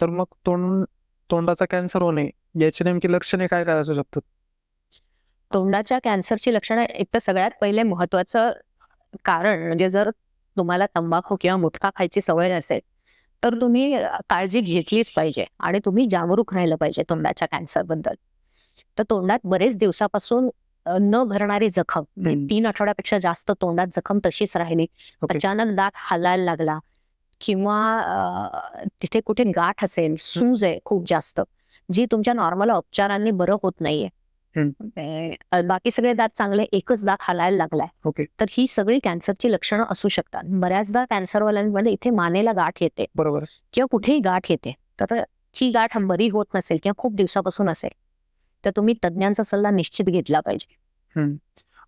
तर मग तोंड तोंडाचा कॅन्सर होणे याची नेमकी लक्षणे काय काय असू शकतात? तोंडाच्या कॅन्सरची लक्षणं एक तर सगळ्यात पहिले महत्वाचं कारण म्हणजे जर तुम्हाला तंबाखू किंवा मुटखा खायची सवय नसेल तर तुम्ही काळजी घेतलीच पाहिजे आणि तुम्ही जागरूक राहिलं पाहिजे तोंडाच्या कॅन्सरबद्दल. तर तोंडात बरेच दिवसापासून न भरणारी जखम म्हणजे. तीन आठवड्यापेक्षा जास्त तोंडात जखम तशीच राहिली. अचानक दात हालायला लागला किंवा तिथे कुठे गाठ असेल सूज आहे खूप जास्त जी तुमच्या नॉर्मल उपचारांनी बरं होत नाहीये. बाकी सगळे दात चांगले एकच दात हालायला लागलाय. ओके. तर ही सगळी कॅन्सरची लक्षणं असू शकतात. बऱ्याचदा कॅन्सरवाल्यांमध्ये इथे मानेला गाठ येते. बरोबर. किंवा कुठेही गाठ येते. तर ही गाठ बरी होत नसेल किंवा खूप दिवसापासून असेल तर तुम्ही तज्ज्ञांचा सल्ला निश्चित घेतला पाहिजे.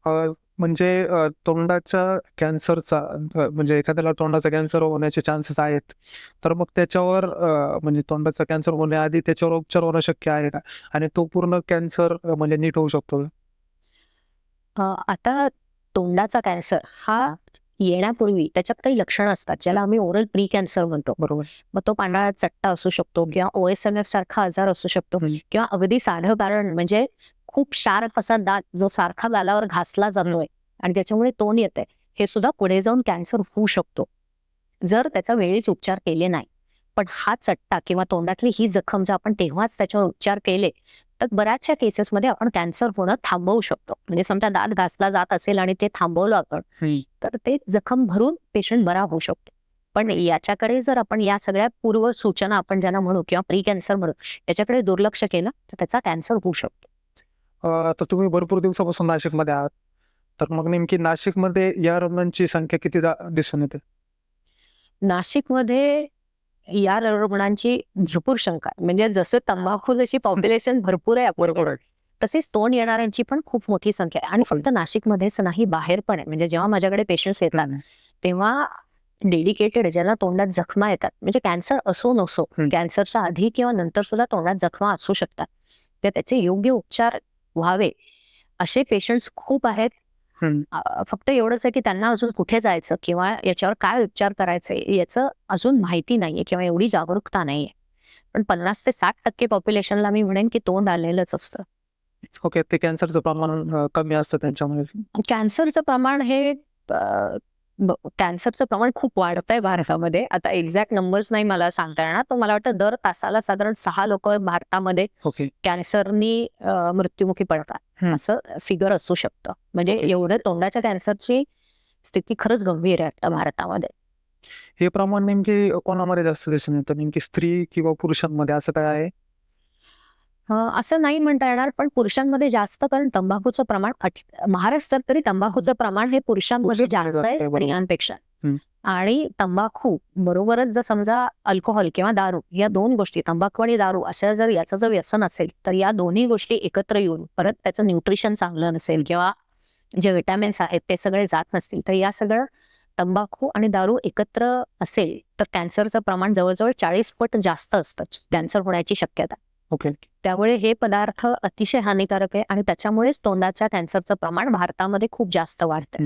म्हणजे तोंडाच्या कॅन्सरचा म्हणजे एखाद्याला तोंडाचा कॅन्सर होण्याचे चान्सेस आहेत. तर मग त्याच्यावर म्हणजे तोंडाचा कॅन्सर होण्याआधी त्याच्यावर उपचार होणं शक्य आहे का? आणि तो पूर्ण कॅन्सर म्हणजे नीट होऊ शकतो आता तोंडाचा कॅन्सर हा येण्यापूर्वी त्याच्यात काही लक्षणं असतात ज्याला आम्ही ओरल प्री कॅन्सर म्हणतो. बरोबर. मग तो पांढरा चट्टा असू शकतो किंवा ओएसएम एफ सारखा आजार असू शकतो. किंवा अगदी साधं कारण म्हणजे खूप शार्प असा दात जो सारखा गालावर घासला जातोय आणि त्याच्यामुळे तोंड येते हे सुद्धा पुढे जाऊन कॅन्सर होऊ शकतो. जर त्याचा वेळीच उपचार केले नाही पण हा चट्टा किंवा तोंडातली ही जखम जर आपण तेव्हाच त्याच्यावर उपचार केले तर बऱ्याचशा केसेसमध्ये आपण कॅन्सर होणं थांबवू शकतो. म्हणजे समजा दात घासला जात असेल आणि ते थांबवलं आपण. तर ते जखम भरून पेशंट बरा होऊ शकतो. पण याच्याकडे जर आपण या सगळ्या पूर्व सूचना आपण ज्यांना म्हणू किंवा प्री कॅन्सर म्हणू याच्याकडे दुर्लक्ष केलं तर त्याचा कॅन्सर होऊ शकतो. आता तुम्ही भरपूर दिवसापासून नाशिकमध्ये आहात. तर मग नेमकी नाशिकमध्ये या रुग्णांची संख्या किती दिसून येते? नाशिकमध्ये या रुग्णांची भरपूर शंका आहे. म्हणजे जसं तंबाखू जशी पॉप्युलेशन भरपूर आहे आपल्याकडे तसेच तोंड येणाऱ्यांची पण खूप मोठी संख्या आहे. आणि फक्त नाशिकमध्येच नाही बाहेर पण आहे. म्हणजे जेव्हा माझ्याकडे पेशंट्स येतात तेव्हा डेडिकेटेड ज्याला तोंडात जखमा येतात. म्हणजे कॅन्सर असो नसो. कॅन्सरच्या आधी किंवा नंतर सुद्धा तोंडात जखमा असू शकतात. तर त्याचे योग्य उपचार व्हावे. असे पेशंट्स खूप आहेत. फक्त एवढंच आहे की त्यांना अजून कुठे जायचं किंवा याच्यावर काय उपचार करायचे याचं अजून माहिती नाहीये किंवा एवढी जागरूकता नाहीये. पण पन्नास ते साठ टक्के पॉप्युलेशनला मी म्हणेन की तोंड आलेलंच असतं. ओके ते कॅन्सरचं प्रमाण कमी असतं त्यांच्यामध्ये. कॅन्सरचं प्रमाण हे कॅन्सरचं प्रमाण खूप वाढत आहे भारतामध्ये. आता एक्झॅक्ट नंबर्स नाही मला सांगता येणार पण मला वाटतं दर तासाला साधारण सहा लोक भारतामध्ये ओके. कॅन्सरनी मृत्युमुखी पडतात. असं फिगर असू शकतं. म्हणजे. एवढं तोंडाच्या कॅन्सरची स्थिती खरंच गंभीर आहे आता भारतामध्ये. हे प्रमाण नेमकी कोणामध्ये जास्त दिसून येतं? नेमकी स्त्री किंवा पुरुषांमध्ये असं काय आहे? असं नाही म्हणता येणार पण पुरुषांमध्ये जास्त कारण तंबाखूचं प्रमाण महाराष्ट्रात तरी तंबाखूचं प्रमाण हे पुरुषांमध्ये जास्त आहे. स्त्रियांपेक्षा. आणि तंबाखू बरोबरच जर समजा अल्कोहोल किंवा दारू या दोन गोष्टी तंबाखू आणि दारू अशा जर याचं जर व्यसन असेल तर या दोन्ही गोष्टी एकत्र येऊन परत त्याचं न्यूट्रिशन चांगलं नसेल किंवा जे विटॅमिन्स आहेत ते सगळे जात नसतील तर या सगळं तंबाखू आणि दारू एकत्र असेल तर कॅन्सरचं प्रमाण जवळजवळ चाळीस पट जास्त असतं कॅन्सर होण्याची शक्यता ओके. त्यामुळे हे पदार्थ अतिशय हानिकारक आहे आणि त्याच्यामुळेच तोंडाच्या कॅन्सरचं प्रमाण भारतामध्ये खूप जास्त वाढतंय.